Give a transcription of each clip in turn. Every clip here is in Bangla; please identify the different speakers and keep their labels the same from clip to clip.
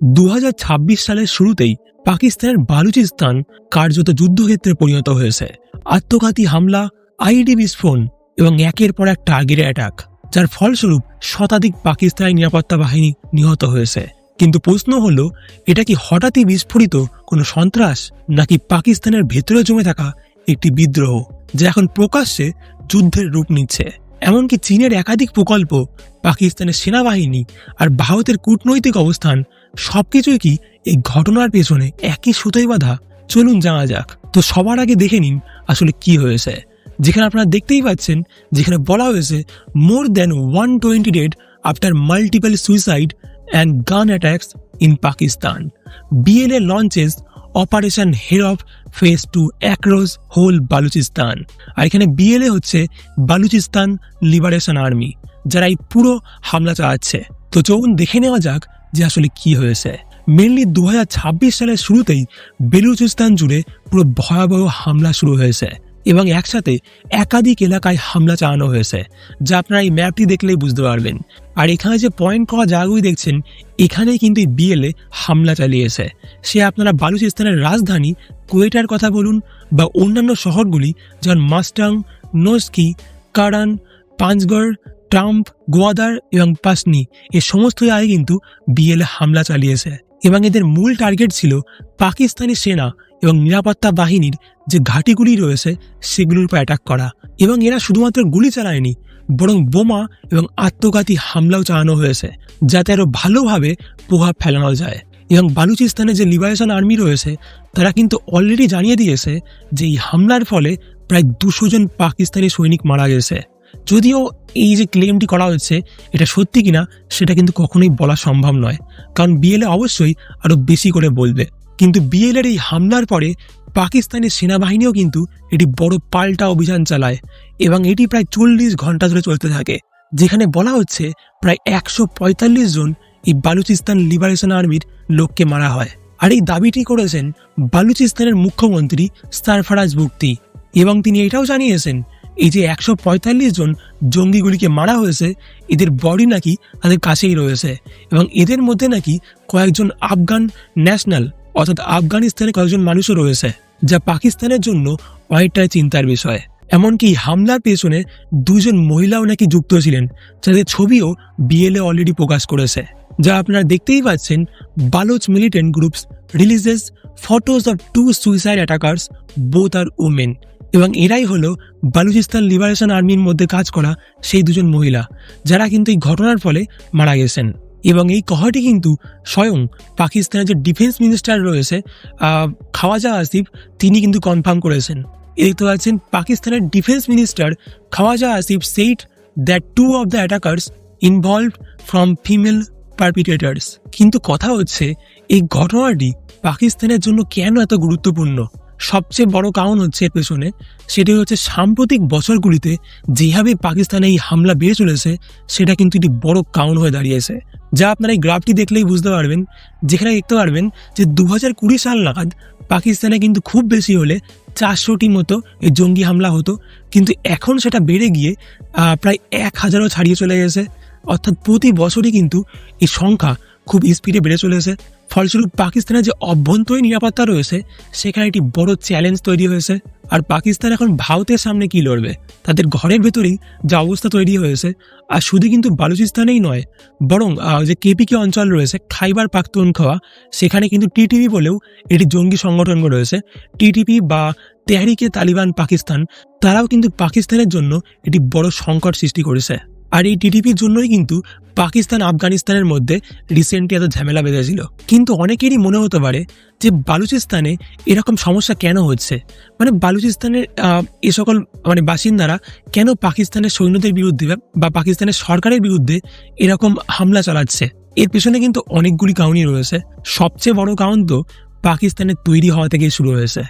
Speaker 1: দু হাজার ছাব্বিশ সালের শুরুতেই পাকিস্তানের বালুচিস্তান কার্যত যুদ্ধক্ষেত্রে পরিণত হয়েছে। আত্মঘাতী হামলা, আইডি বিস্ফোরণ এবং একের পর এক টার্গেট অ্যাটাক যার ফলস্বরূপ শতাধিক পাকিস্তানি নিরাপত্তা বাহিনী নিহত হয়েছে। কিন্তু প্রশ্ন হল, এটা কি হঠাৎই বিস্ফোরিত কোনো সন্ত্রাস নাকি পাকিস্তানের ভেতরে জমে থাকা একটি বিদ্রোহ, যা এখন প্রকাশ্যে যুদ্ধের রূপ নিচ্ছে? এমনকি চীনের একাধিক প্রকল্প, পাকিস্তানের সেনাবাহিনী আর ভারতের কূটনৈতিক অবস্থান সবকিছুই কি এই ঘটনার পেছনে একই সুতোই বাঁধা? চলুন জানা যাক। তো সবার আগে দেখে নিন আসলে কি হয়েছে। যেখানে আপনারা দেখতেই পাচ্ছেন, যেখানে বলা হয়েছে more than one twenty dead after multiple suicide and gun attacks in Pakistan BLA launches operation Herof phase two across whole Balochistan আর এখানে বিএলএ হচ্ছে বালুচিস্তান লিবারেশন আর্মি যারা এই পুরো হামলা চালাচ্ছে। তো চলুন দেখে নেওয়া যাক যে আসলে কি হয়েছে। মেনলি দু সালের শুরুতেই বেলুচিস্তান জুড়ে পুরো ভয়াবহ হামলা শুরু হয়েছে এবং একসাথে একাধিক এলাকায় হামলা চালানো হয়েছে, যা আপনারা এই ম্যাপটি দেখলেই বুঝতে পারবেন। আর এখানে যে পয়েন্ট করা জায়গাগুলি দেখছেন, এখানেই কিন্তু এই বিএলএ হামলা চালিয়েছে। সে আপনারা বালুচিস্তানের রাজধানী কোয়েটার কথা বলুন বা অন্যান্য শহরগুলি, যেমন মাস্টাং নোস্কি কারান পাঁচগড় ট্রাম্প, গোয়াদার এবং পাসনি এ সমস্ত জায়গায় কিন্তু বিএলএ হামলা চালিয়েছে এবং এদের মূল টার্গেট ছিল পাকিস্তানি সেনা এবং নিরাপত্তা বাহিনীর যে ঘাঁটিগুলি রয়েছে সেগুলোর উপর অ্যাটাক করা এবং এরা শুধুমাত্র গুলি চালায়নি, বরং বোমা এবং আত্মঘাতী হামলাও চালানো হয়েছে, যাতে আরও ভালোভাবে প্রভাব ফেলানো যায়। এবং বালুচিস্তানে যে লিবারেশন আর্মি রয়েছে, তারা কিন্তু অলরেডি জানিয়ে দিয়েছে যে এই হামলার ফলে প্রায় দুশো জন পাকিস্তানি সৈনিক মারা গেছে। যদিও এই যে ক্লেমটি করা হচ্ছে এটা সত্যি কিনা, সেটা কিন্তু কখনোই বলা সম্ভব নয়। কারণ বিএলএ অবশ্যই আরও বেশি করে বলবে। কিন্তু বিএলের এই হামলার পরে পাকিস্তানি সেনাবাহিনীও কিন্তু এটি বড় পাল্টা অভিযান চালায় এবং এটি প্রায় চল্লিশ ঘণ্টা ধরে চলতে থাকে, যেখানে বলা হচ্ছে প্রায় একশো পঁয়তাল্লিশ জন এই বালুচিস্তান লিবারেশন আর্মির লোককে মারা হয়। আর এই দাবিটি করেছেন বালুচিস্তানের মুখ্যমন্ত্রী সারফারাজ বুক্তি এবং তিনি এটাও জানিয়েছেন এই যে একশো পঁয়তাল্লিশ জন জঙ্গিগুলিকে মারা হয়েছে, এদের বডি নাকি তাদের কাছেই রয়েছে এবং এদের মধ্যে নাকি কয়েকজন আফগান ন্যাশনাল অর্থাৎ আফগানিস্তানে কয়েকজন মানুষও রয়েছে, যা পাকিস্তানের জন্য অনেকটাই চিন্তার বিষয়। এমনকি হামলার পেছনে দুজন মহিলাও নাকি যুক্ত ছিলেন, যাদের ছবিও বিএলএ অলরেডি প্রকাশ করেছে। যা আপনারা দেখতেই পাচ্ছেন, Baloch militant groups releases photos of two suicide attackers both are women এবং এরাই হলো বালুচিস্তান লিবারেশন আর্মির মধ্যে কাজ করা সেই দুজন মহিলা, যারা কিন্তু এই ঘটনার ফলে মারা গেছেন। এবং এই কথাটি কিন্তু স্বয়ং পাকিস্তানের যে ডিফেন্স মিনিস্টার রয়েছে খাওয়াজা আসিফ, তিনি কিন্তু কনফার্ম করেছেন। এ দেখতে পাচ্ছেন পাকিস্তানের defence minister Khawaja Asif said that two of the attackers involve from female perpetrators কিন্তু কথা হচ্ছে, এই ঘটনাটি পাকিস্তানের জন্য কেন এত গুরুত্বপূর্ণ? সবচেয়ে বড় কারণ হচ্ছে এর পেছনে, সেটি হচ্ছে সাম্প্রতিক বছরগুলিতে যেভাবে পাকিস্তানে এই হামলা বেড়ে চলেছে, সেটা কিন্তু একটি বড় কারণ হয়ে দাঁড়িয়েছে। যা আপনারা এই গ্রাফটি দেখলেই বুঝতে পারবেন, যেখানে দেখতে পারবেন যে দু হাজার কুড়ি সাল নাগাদ পাকিস্তানে কিন্তু খুব বেশি হলে চারশোটি মতো এই জঙ্গি হামলা হতো, কিন্তু এখন সেটা বেড়ে গিয়ে প্রায় এক হাজারও ছাড়িয়ে চলে গেছে। অর্থাৎ প্রতি বছরই কিন্তু এই সংখ্যা খুব স্পিডে বেড়ে চলেছে। ফলস্বরূপ পাকিস্তানের যে অভ্যন্তরীণ নিরাপত্তা রয়েছে, সেখানে একটি বড় চ্যালেঞ্জ তৈরি হয়েছে। আর পাকিস্তান এখন ভারতের সামনে কি লড়বে? তাদের ঘরের ভেতরেই যা অবস্থা তৈরি হয়েছে, আর শুধু কিন্তু বালুচিস্তানেই নয়, বরং যে কেপিকে অঞ্চল রয়েছে, খাইবার পাখতুনখোয়া সেখানে কিন্তু টিটিপি বলেও এটি জঙ্গি সংগঠন রয়েছে। টিটিপি বা তেহারিকে তালিবান পাকিস্তান, তারাও কিন্তু পাকিস্তানের জন্য একটি বড় সংকট সৃষ্টি করেছে। আর এই টিডিপির জন্যই কিন্তু পাকিস্তান আফগানিস্তানের মধ্যে রিসেন্টলি এত ঝামেলা বেঁধেছিল। কিন্তু অনেকেরই মনে হতে পারে যে বালুচিস্তানে এরকম সমস্যা কেন হচ্ছে? মানে বালুচিস্তানের এ সকল মানে বাসিন্দারা কেন পাকিস্তানের সৈন্যদের বিরুদ্ধে বা পাকিস্তানের সরকারের বিরুদ্ধে এরকম হামলা চালাচ্ছে? এর পেছনে কিন্তু অনেকগুলি কারণই রয়েছে। সবচেয়ে বড় কারণ তো পাকিস্তানের তৈরি হওয়া থেকেই শুরু হয়েছে।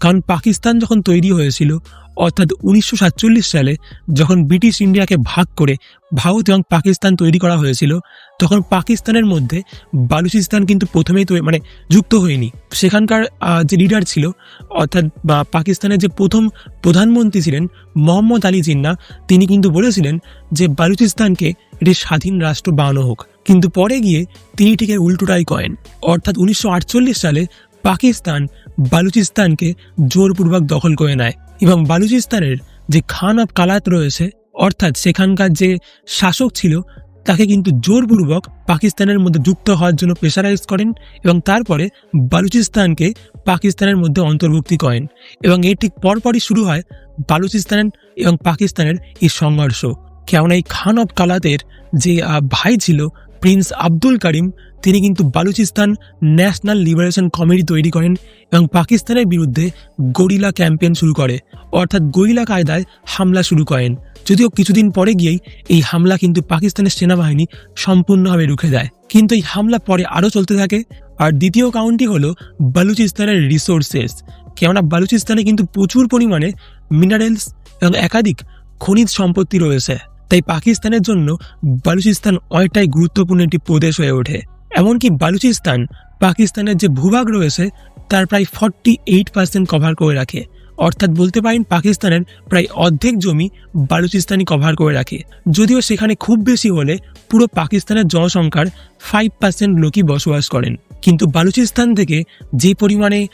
Speaker 1: কারণ পাকিস্তান যখন তৈরি হয়েছিল, অর্থাৎ উনিশশো সাতচল্লিশ সালে যখন ব্রিটিশ ইন্ডিয়াকে ভাগ করে ভারত এবং পাকিস্তান তৈরি করা হয়েছিল, তখন পাকিস্তানের মধ্যে বালুচিস্তান কিন্তু প্রথমেই মানে যুক্ত হয়নি। সেখানকার যে লিডার ছিল, অর্থাৎ, বা, পাকিস্তানের যে প্রথম প্রধানমন্ত্রী ছিলেন মোহাম্মদ আলী জিন্না, তিনি কিন্তু বলেছিলেন যে বালুচিস্তানকে এটি স্বাধীন রাষ্ট্র বানানো হোক। কিন্তু পরে গিয়ে তিনি ঠিক উল্টোটাই করেন। অর্থাৎ উনিশশো আটচল্লিশ সালে পাকিস্তান বালুচিস্তানকে জোরপূর্বক দখল করে নেয় এবং বালুচিস্তানের যে খান অফ কালাত রয়েছে, অর্থাৎ সেখানকার যে শাসক ছিল, তাকে কিন্তু জোরপূর্বক পাকিস্তানের মধ্যে যুক্ত হওয়ার জন্য প্রেশারাইজ করেন এবং তারপরে বালুচিস্তানকে পাকিস্তানের মধ্যে অন্তর্ভুক্তি করেন এবং এর ঠিক পরপরই শুরু হয় বালুচিস্তান এবং পাকিস্তানের এই সংঘর্ষ। কেননা এই খান অফ কালাতের যে ভাই ছিল প্রিন্স আব্দুল করিম, তিনি কিন্তু বালুচিস্তান ন্যাশনাল লিবারেশন কমিটি তৈরি করেন এবং পাকিস্তানের বিরুদ্ধে গরিলা ক্যাম্পেইন শুরু করে, অর্থাৎ গরিলা কায়দায় হামলা শুরু করেন। যদিও কিছুদিন পরে গিয়েই এই হামলা কিন্তু পাকিস্তানের সেনাবাহিনী সম্পূর্ণভাবে রুখে দেয়। কিন্তু এই হামলা পরে আরও চলতে থাকে। আর দ্বিতীয় কাউন্টি হলো বালুচিস্তানের রিসোর্সেস। কেননা বালুচিস্তানে কিন্তু প্রচুর পরিমাণে মিনারেলস এবং একাধিক খনিজ সম্পত্তি রয়েছে। তাই পাকিস্তানের জন্য বালুচিস্তান অনেকটাই গুরুত্বপূর্ণ একটি প্রদেশ হয়ে ওঠে। এমনকি বালুচিস্তান পাকিস্তানের যে ভূভাগ রয়েছে, তার প্রায় ফর্টি এইট পার্সেন্ট কভার করে রাখে। অর্থাৎ বলতে পারেন পাকিস্তানের প্রায় অর্ধেক জমি বালুচিস্তানি কভার করে রাখে। যদিও সেখানে খুব বেশি হলে পুরো পাকিস্তানের জনসংখ্যার ফাইভ পার্সেন্ট লোকই বসবাস করেন। কিন্তু বালুচিস্তান থেকে যে পরিমাণে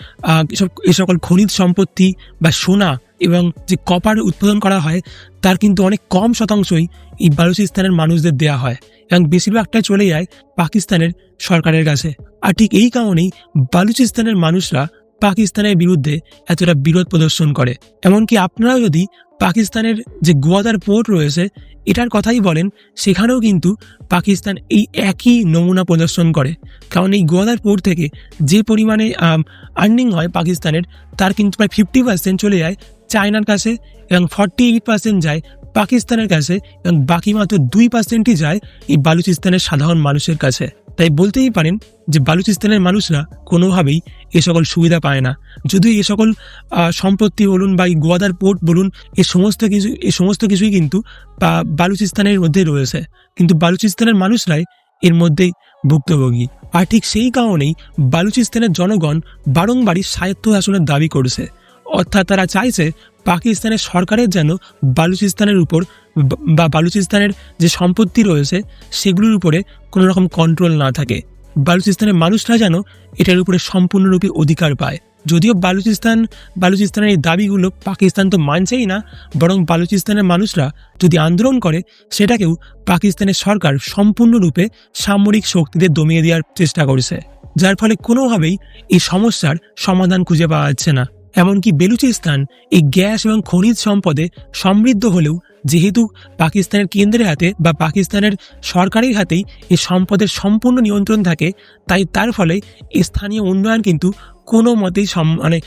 Speaker 1: এ সকল খনিজ সম্পত্তি বা সোনা এবং যে কপার উৎপাদন করা হয়, তার কিন্তু অনেক কম শতাংশই এই বালুচিস্তানের মানুষদের দেয়া হয় এবং বেশিরভাগটা চলে যায় পাকিস্তানের সরকারের কাছে। আর ঠিক এই কারণেই বালুচিস্তানের মানুষরা পাকিস্তানের বিরুদ্ধে এতটা বিরোধ প্রদর্শন করে। এমনকি আপনারা যদি পাকিস্তানের যে গোয়াদার পোর্ট রয়েছে, এটার কথাই বলেন, সেখানেও কিন্তু পাকিস্তান এই একই নমুনা প্রদর্শন করে। কারণ এই গোয়াদার পোর্ট থেকে যে পরিমাণে আর্নিং হয় পাকিস্তানের, তার কিন্তু প্রায় ফিফটি পার্সেন্ট চলে যায় চায়নার কাছে এবং ফর্টি এইট পার্সেন্ট যায় পাকিস্তানের কাছে এবং বাকি মাত্র দুই পার্সেন্টই যায় এই বালুচিস্তানের সাধারণ মানুষের কাছে। তাই বলতেই পারেন যে বালুচিস্তানের মানুষরা কোনোভাবেই এ সকল সুবিধা পায় না। যদিও এ সকল সম্পত্তি বলুন বা এই গোয়াদার পোর্ট বলুন, এ সমস্ত কিছু, এ সমস্ত কিছুই কিন্তু বালুচিস্তানের মধ্যেই রয়েছে। কিন্তু বালুচিস্তানের মানুষরাই এর মধ্যেই ভুক্তভোগী। আর ঠিক সেই কারণেই বালুচিস্তানের জনগণ বারংবারই স্বায়ত্ত শাসনের দাবি করেছে। অর্থাৎ তারা চাইছে পাকিস্তানের সরকারের যেন বালুচিস্তানের উপর বা- বালুচিস্তানের যে সম্পত্তি রয়েছে, সেগুলোর উপরে কোনো রকম কন্ট্রোল না থাকে। বালুচিস্তানের মানুষরা যেন এটার উপরে সম্পূর্ণরূপে অধিকার পায়। যদিও বালুচিস্তান, বালুচিস্তানের এই দাবিগুলো পাকিস্তান তো মানছেই না, বরং বালুচিস্তানের মানুষরা যদি আন্দোলন করে, সেটাকেও পাকিস্তানের সরকার সম্পূর্ণরূপে সামরিক শক্তিতে দমিয়ে দেওয়ার চেষ্টা করছে। যার ফলে কোনোভাবেই এই সমস্যার সমাধান খুঁজে পাওয়া যাচ্ছে না। এমনকি বেলুচিস্তান এই গ্যাস এবং খনিজ সম্পদে সমৃদ্ধ হলেও যেহেতু পাকিস্তানের কেন্দ্রের হাতে বা পাকিস্তানের সরকারের হাতেই এই সম্পদের সম্পূর্ণ নিয়ন্ত্রণ থাকে, তাই তার ফলে স্থানীয় উন্নয়ন কিন্তু কোনো মতেই মানে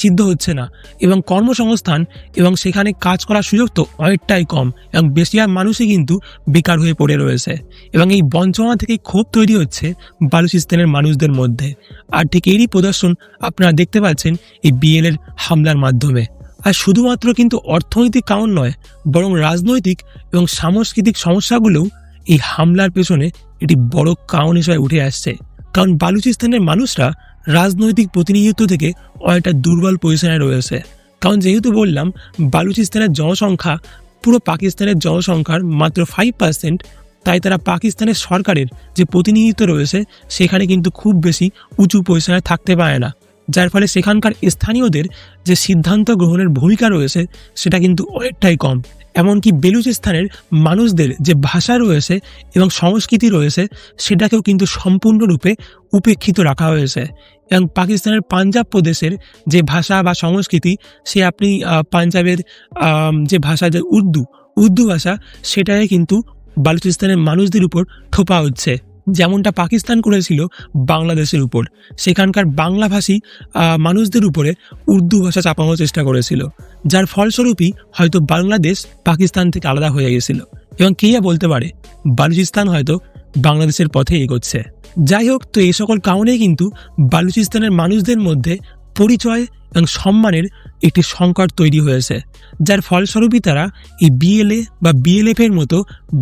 Speaker 1: সিদ্ধ হচ্ছে না। এবং কর্মসংস্থান এবং সেখানে কাজ করার সুযোগ তো অনেকটাই কম এবং বেশিরভাগ মানুষই কিন্তু বেকার হয়ে পড়ে রয়েছে। এবং এই বঞ্চনা থেকে ক্ষোভ তৈরি হচ্ছে বালুচিস্তানের মানুষদের মধ্যে। আর ঠিক এরই প্রদর্শন আপনারা দেখতে পাচ্ছেন এই বিএল এর হামলার মাধ্যমে। আর শুধুমাত্র কিন্তু অর্থনৈতিক কারণ নয়, বরং রাজনৈতিক এবং সাংস্কৃতিক সমস্যাগুলোও এই হামলার পেছনে একটি বড় কারণ হিসেবে উঠে আসছে। কারণ বালুচিস্তানের মানুষরা রাজনৈতিক প্রতিনিধিত্ব থেকে অনেকটা দুর্বল পজিশনে রয়েছে। কারণ যেহেতু বললাম, বালুচিস্তানের জনসংখ্যা পুরো পাকিস্তানের জনসংখ্যার মাত্র ফাইভ পার্সেন্ট তাই তারা পাকিস্তানের সরকারের যে প্রতিনিধিত্ব রয়েছে, সেখানে কিন্তু খুব বেশি উঁচু পজিশনে থাকতে পারে না। যার ফলে সেখানকার স্থানীয়দের যে সিদ্ধান্ত গ্রহণের ভূমিকা রয়েছে, সেটা কিন্তু অনেকটাই কম। এমনকি বেলুচিস্তানের মানুষদের যে ভাষা রয়েছে এবং সংস্কৃতি রয়েছে, সেটাকেও কিন্তু সম্পূর্ণরূপে উপেক্ষিত রাখা হয়েছে। এবং পাকিস্তানের পাঞ্জাব প্রদেশের যে ভাষা বা সংস্কৃতি, সে আপনি পাঞ্জাবের যে ভাষা যে উর্দু উর্দু ভাষা, সেটাই কিন্তু বালুচিস্তানের মানুষদের উপর ঠোপা হচ্ছে যেমনটা পাকিস্তান করেছিল বাংলাদেশের উপর। সেখানকার বাংলাভাষী মানুষদের উপরে উর্দু ভাষা চাপানোর চেষ্টা করেছিল, যার ফলস্বরূপই হয়তো বাংলাদেশ পাকিস্তান থেকে আলাদা হয়ে গেছিল। এবং কেয়া বলতে পারে? বালুচিস্তান হয়তো বাংলাদেশের পথে এগোচ্ছে। যাই হোক, তো এই সকল কারণেই কিন্তু বালুচিস্তানের মানুষদের মধ্যে পরিচয় এবং সম্মানের একটি সংকট তৈরি হয়েছে, যার ফলস্বরূপই তারা এই বিএলএ বা বিএলএফ এর মতো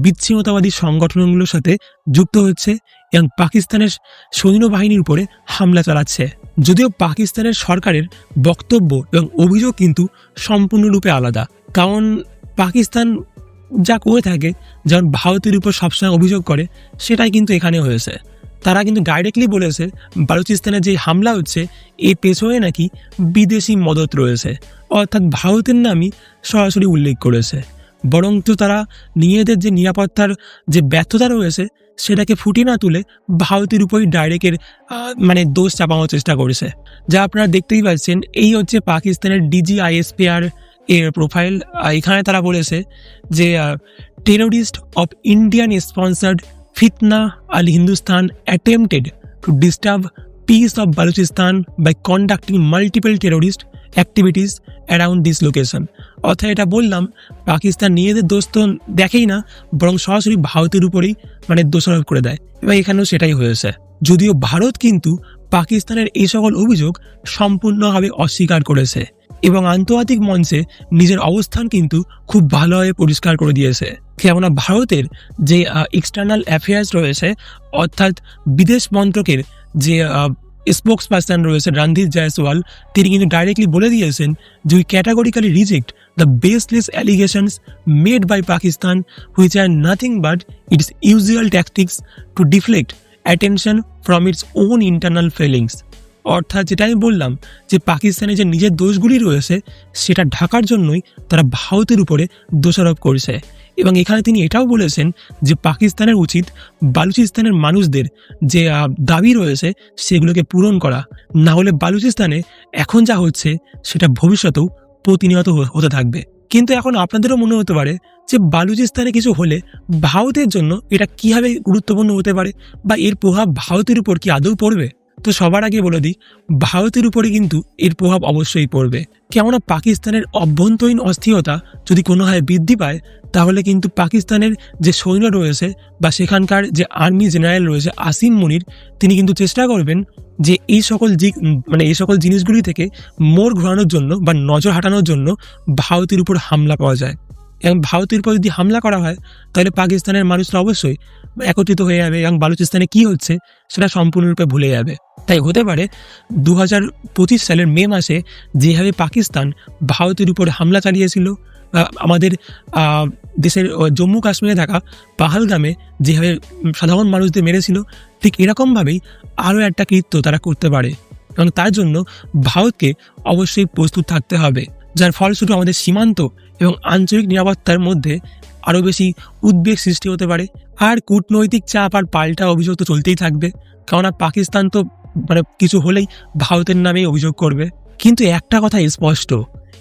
Speaker 1: বিচ্ছিন্নতাবাদী সংগঠনগুলোর সাথে যুক্ত হচ্ছে এবং পাকিস্তানের সৈন্যবাহিনীর উপরে হামলা চালাচ্ছে। যদিও পাকিস্তানের সরকারের বক্তব্য এবং অভিযোগ কিন্তু সম্পূর্ণরূপে আলাদা, কারণ পাকিস্তান যা করে থাকে, যেমন ভারতের উপর সবসময় অভিযোগ করে, সেটাই কিন্তু এখানে হয়েছে। তারা কিন্তু ডাইরেক্টলি বলেছে, বালুচিস্তানে যে হামলা হচ্ছে, এর পেছনে নাকি বিদেশি মদত রয়েছে। অর্থাৎ ভারতের নামই সরাসরি উল্লেখ করেছে। বরং তো তারা নিজেদের যে নিরাপত্তার যে ব্যর্থতা রয়েছে, সেটাকে ফুটিয়ে না তুলে ভারতের উপরই ডাইরেক্টের মানে দোষ চাপানোর চেষ্টা করেছে। যা আপনারা দেখতেই পাচ্ছেন, এই হচ্ছে পাকিস্তানের ডিজি আইএসপিআর এর প্রোফাইল এখানে তারা বলেছে যে terrorist of Indian sponsored Fitna al Hindustan attempted to disturb peace of Balochistan by conducting multiple terrorist activities around this location অর্থাৎ এটা বললাম, পাকিস্তান নিজেদের দোষ তো দেখেই না, বরং সরাসরি ভারতের উপরেই মানে দোষারোপ করে দেয়। এবং এখানেও সেটাই হয়েছে। যদিও ভারত কিন্তু পাকিস্তানের এই সকল অভিযোগ সম্পূর্ণভাবে অস্বীকার করেছে। এবং আন্তর্জাতিক মঞ্চে নিজের অবস্থান কিন্তু খুব ভালোভাবে পরিষ্কার করে দিয়েছে। কেননা ভারতের যে এক্সটার্নাল অ্যাফেয়ার্স রয়েছে, অর্থাৎ বিদেশ মন্ত্রকের যে স্পোক্স পার্সন রয়েছে রণধীর জয়সওয়াল, তিনি কিন্তু ডাইরেক্টলি বলে দিয়েছেন যে we categorically reject the baseless allegations made by Pakistan which are nothing but its usual tactics to deflect attention from its own internal feelings অর্থাৎ যেটা আমি বললাম যে পাকিস্তানে যে নিজের দোষগুলি রয়েছে, সেটা ঢাকার জন্যই তারা ভারতের উপরে দোষারোপ করছে। এবং এখানে তিনি এটাও বলেছেন যে পাকিস্তানের উচিত বালুচিস্তানের মানুষদের যে দাবি রয়েছে, সেগুলোকে পূরণ করা। না হলে বালুচিস্তানে এখন যা হচ্ছে, সেটা ভবিষ্যতেও প্রতিনিয়ত হতে থাকবে। কিন্তু এখন আপনাদেরও মনে হতে পারে যে বালুচিস্তানে কিছু হলে ভারতের জন্য এটা কীভাবে গুরুত্বপূর্ণ হতে পারে বা এর প্রভাব ভারতের উপর কি আদৌ পড়বে? তো সবার আগে বলে দিই, ভারতের উপরে কিন্তু এর প্রভাব অবশ্যই পড়বে। কেননা পাকিস্তানের অভ্যন্তরীণ অস্থিরতা যদি কোনোভাবে বৃদ্ধি পায়, তাহলে কিন্তু পাকিস্তানের যে সৈন্য রয়েছে বা সেখানকার যে আর্মি জেনারেল রয়েছে আসিম মুনির, তিনি কিন্তু চেষ্টা করবেন যে এই সকল মানে এই সকল জিনিসগুলি থেকে মোড় ঘোরানোর জন্য বা নজর হাঁটানোর জন্য ভারতের উপর হামলা পাওয়া যায়। এবং ভারতের উপর যদি হামলা করা হয়, তাহলে পাকিস্তানের মানুষরা অবশ্যই একত্রিত হয়ে যাবে এবং বালুচিস্তানে কি হচ্ছে সেটা সম্পূর্ণরূপে ভুলে যাবে। তাই হতে পারে দু হাজার পঁচিশ সালের মে মাসে যেভাবে পাকিস্তান ভারতের উপর হামলা চালিয়েছিল আমাদের দেশের জম্মু কাশ্মীরে থাকা পাহালগামে যেভাবে সাধারণ মানুষদের মেরেছিল, ঠিক এরকমভাবেই আরও একটা কৃত্য তারা করতে পারে। এবং তার জন্য ভারতকে অবশ্যই প্রস্তুত থাকতে হবে, যার ফলস্বরূপ আমাদের সীমান্ত এবং আঞ্চলিক নিরাপত্তার মধ্যে আরও বেশি উদ্বেগ সৃষ্টি হতে পারে। আর কূটনৈতিক চাপ আর পাল্টা অভিযোগ তো চলতেই থাকবে। কেননা পাকিস্তান তো মানে কিছু হলেই ভারতের নামেই অভিযোগ করবে। কিন্তু একটা কথা স্পষ্ট,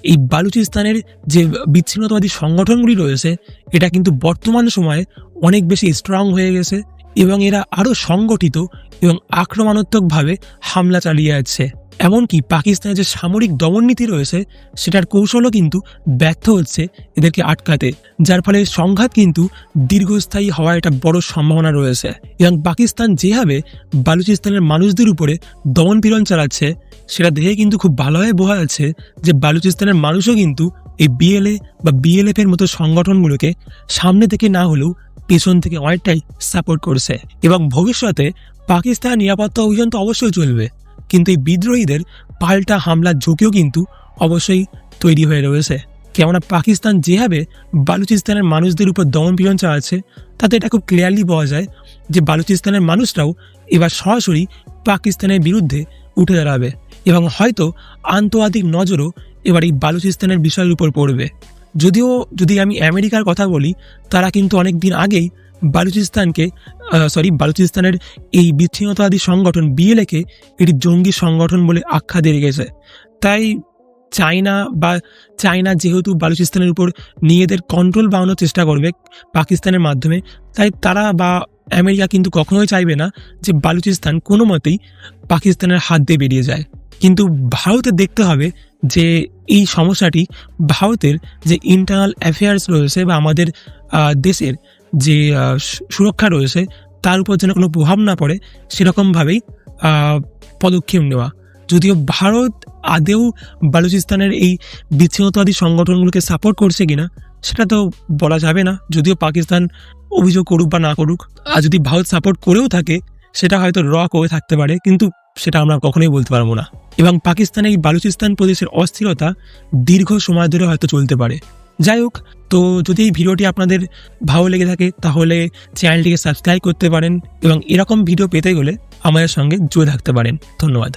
Speaker 1: এই বালুচিস্তানের যে বিচ্ছিন্নতাবাদী সংগঠনগুলি রয়েছে, এটা কিন্তু বর্তমান সময়ে অনেক বেশি স্ট্রং হয়ে গেছে এবং এরা আরও সংগঠিত এবং আক্রমণাত্মকভাবে হামলা চালিয়ে যাচ্ছে। এমনকি পাকিস্তানের যে সামরিক দমননীতি রয়েছে, সেটার কৌশলও কিন্তু ব্যর্থ হচ্ছে এদেরকে আটকাতে, যার ফলে সংঘাত কিন্তু দীর্ঘস্থায়ী হওয়ার একটা বড় সম্ভাবনা রয়েছে। এবং পাকিস্তান যেভাবে বালুচিস্তানের মানুষদের উপরে দমনপীড়ন চালাচ্ছে, সেটা দেখে কিন্তু খুব ভালোভাবে বোঝা যাচ্ছে যে বালুচিস্তানের মানুষও কিন্তু এই বিএলএ বা বিএলএফ এর মতো সংগঠনগুলোকে সামনে থেকে না হলেও পেছন থেকে অনেকটাই সাপোর্ট করছে। এবং ভবিষ্যতে পাকিস্তান নিরাপত্তা অভিযান তো অবশ্যই চলবে। কিন্তু এই বিদ্রোহীদের পাল্টা হামলার ঝুঁকিও কিন্তু অবশ্যই তৈরি হয়ে রয়েছে। কেননা পাকিস্তান যেভাবে বালুচিস্তানের মানুষদের উপর দমন দমনপীড়ন চালাচ্ছে, তাতে এটা খুব ক্লিয়ারলি পাওয়া যায় যে বালুচিস্তানের মানুষরাও এবার সরাসরি পাকিস্তানের বিরুদ্ধে উঠে দাঁড়াবে এবং হয়তো আন্তর্জাতিক নজরও এবার এই বালুচিস্তানের বিষয়ের উপর পড়বে। যদিও যদি আমি আমেরিকার কথা বলি, তারা কিন্তু অনেক দিন আগেই বালুচিস্তানকে সরি বালুচিস্তানের এই বিচ্ছিন্নতাবাদী সংগঠন বিএলএকে এটি জঙ্গি সংগঠন বলে আখ্যা দিয়ে গেছে তাই চায়না বা চায়না যেহেতু বালুচিস্তানের উপর নিজেদের কন্ট্রোল বাড়ানোর চেষ্টা করবে পাকিস্তানের মাধ্যমে, তাই তারা বা আমেরিকা কিন্তু কখনোই চাইবে না যে বালুচিস্তান কোনো মতেই পাকিস্তানের হাত দিয়ে বেরিয়ে যায়। কিন্তু ভারতে দেখতে হবে যে এই সমস্যাটি ভারতের যে ইন্টারনাল অ্যাফেয়ার্স রয়েছে বা আমাদের দেশের যে সুরক্ষা রয়েছে, তার উপর যেন কোনো প্রভাব না পড়ে, সেরকমভাবেই পদক্ষেপ নেওয়া। যদিও ভারত আদেও বালুচিস্তানের এই বিচ্ছিন্নতাবাদী সংগঠনগুলোকে সাপোর্ট করছে কিনা, সেটা তো বলা যাবে না। যদিও পাকিস্তান অভিযোগ করুক বা না করুক, আর যদি ভারত সাপোর্ট করেও থাকে, সেটা হয়তো র করে থাকতে পারে, কিন্তু সেটা আমরা কখনোই বলতে পারব না। এবং পাকিস্তানের এই বালুচিস্তান প্রদেশের অস্থিরতা দীর্ঘ সময় ধরে হয়তো চলতে পারে। যাই হোক, তো যদি এই ভিডিওটি আপনাদের ভালো লেগে থাকে, তাহলে চ্যানেলটিকে সাবস্ক্রাইব করতে পারেন এবং এরকম ভিডিও পেতে গেলে আমাদের সঙ্গে জুড়ে থাকতে পারেন। ধন্যবাদ।